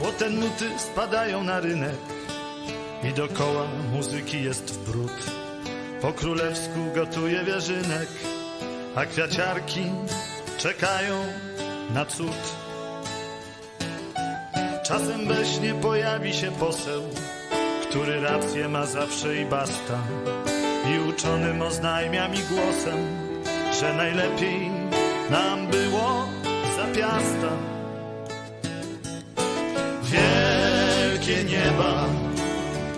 Złote nuty spadają na rynek i dokoła muzyki jest w brud. Po królewsku gotuje wierzynek, a kwiaciarki czekają na cud. Czasem we śnie pojawi się poseł, który rację ma zawsze i basta. I uczonym oznajmia mi głosem, że najlepiej nam było za piasta. Wielkie nieba,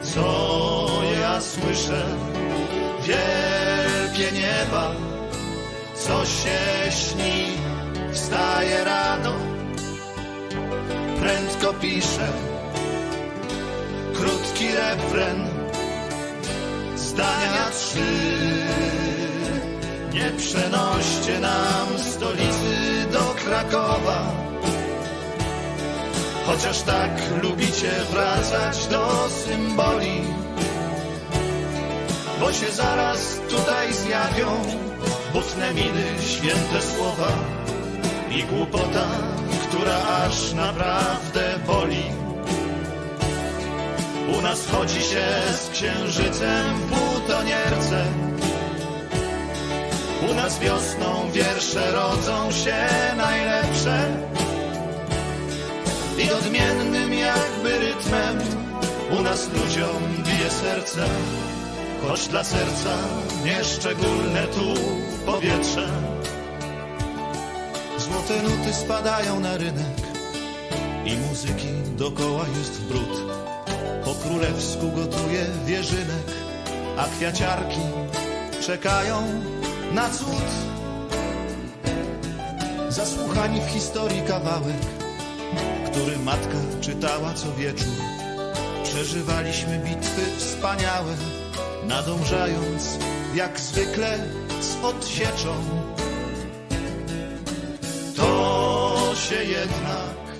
co ja słyszę, wielkie nieba, co się śni, wstaje rano, prędko piszę, krótki refren, zdania trzy. Nie przenoście nam stolicy do Krakowa. Chociaż tak lubicie wracać do symboli, bo się zaraz tutaj zjawią butne miny, święte słowa i głupota, która aż naprawdę boli. U nas chodzi się z księżycem w butonierce. U nas wiosną wiersze rodzą się i odmiennym jakby rytmem u nas ludziom bije serce, choć dla serca nieszczególne tu powietrze. Złote nuty spadają na rynek i muzyki dokoła jest brud. Po królewsku gotuje wierzynek, a kwiaciarki czekają na cud. Zasłuchani w historii kawałek, który matka czytała co wieczór. Przeżywaliśmy bitwy wspaniałe, nadążając jak zwykle z odsieczą. To się jednak